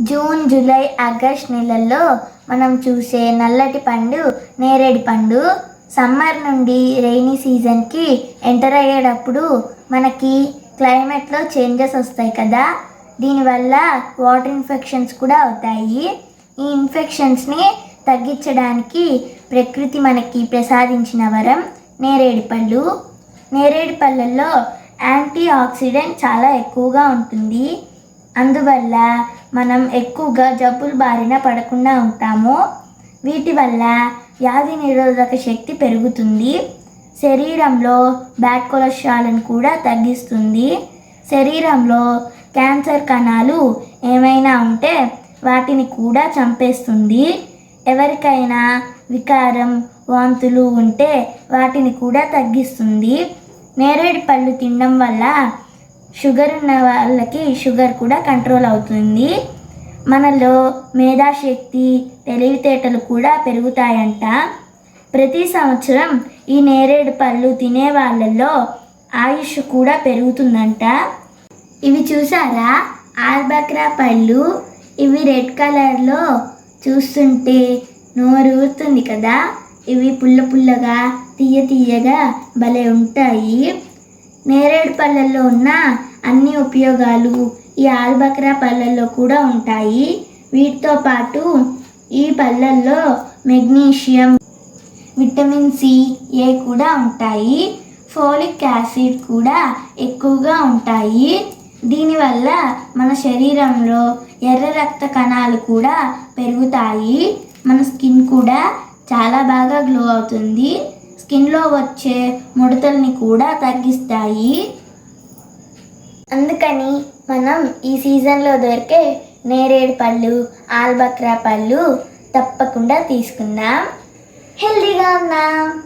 June July August నెలల్లో మనం చూసే నల్లటి పండు నేరేడు పండు. సమ్మర్ నుండి రెయినీ సీజన్కి ఎంటర్ అయ్యేటప్పుడు మనకి క్లైమేట్లో చేంజెస్ వస్తాయి కదా. దీనివల్ల వాటర్ ఇన్ఫెక్షన్స్ కూడా అవుతాయి. ఈ ఇన్ఫెక్షన్స్ని తగ్గించడానికి ప్రకృతి మనకి ప్రసాదించిన వరం నేరేడు పళ్ళు. నేరేడు పళ్ళల్లో యాంటీ ఆక్సిడెంట్ చాలా ఎక్కువగా ఉంటుంది. అందువల్ల మనం ఎక్కువగా జబ్బుల బారిన పడకుండా ఉంటాము. వీటి వల్ల వ్యాధి నిరోధక శక్తి పెరుగుతుంది. శరీరంలో బ్యాడ్ కొలెస్ట్రాల్ని కూడా తగ్గిస్తుంది. శరీరంలో క్యాన్సర్ కణాలు ఏమైనా ఉంటే వాటిని కూడా చంపేస్తుంది. ఎవరికైనా వికారం వాంతులు ఉంటే వాటిని కూడా తగ్గిస్తుంది. నేరేడు పళ్ళు తినడం వల్ల షుగర్ ఉన్న వాళ్ళకి షుగర్ కూడా కంట్రోల్ అవుతుంది. మనలో మేధాశక్తి తెలివితేటలు కూడా పెరుగుతాయంట. ప్రతి సంవత్సరం ఈ నేరేడు పళ్ళు తినే వాళ్ళల్లో ఆయుష్ కూడా పెరుగుతుందంట. ఇవి చూసారా? ఆల్బక్రా పళ్ళు. ఇవి రెడ్ కలర్లో చూస్తుంటే నోరు ఊరుతుంది కదా. ఇవి పుల్ల పుల్లగా తీయ తీయగా భలే ఉంటాయి. నేరేడు పళ్ళల్లో ఉన్న అన్ని ఉపయోగాలు ఈ ఆల్బక్రా పళ్ళల్లో కూడా ఉంటాయి. వీటితో పాటు ఈ పళ్ళల్లో మెగ్నీషియం విటమిన్ సి ఏ కూడా ఉంటాయి. ఫోలిక్ యాసిడ్ కూడా ఎక్కువగా ఉంటాయి. దీనివల్ల మన శరీరంలో ఎర్ర రక్త కణాలు కూడా పెరుగుతాయి. మన స్కిన్ కూడా చాలా బాగా గ్లో అవుతుంది. స్కిన్లో వచ్చే ముడతల్ని కూడా తగ్గిస్తాయి. అందుకని మనం ఈ సీజన్లో దొరికే నేరేడు పళ్ళు ఆల్బక్రా పళ్ళు తప్పకుండా తీసుకుందాం. హెల్దీగా ఉందాం.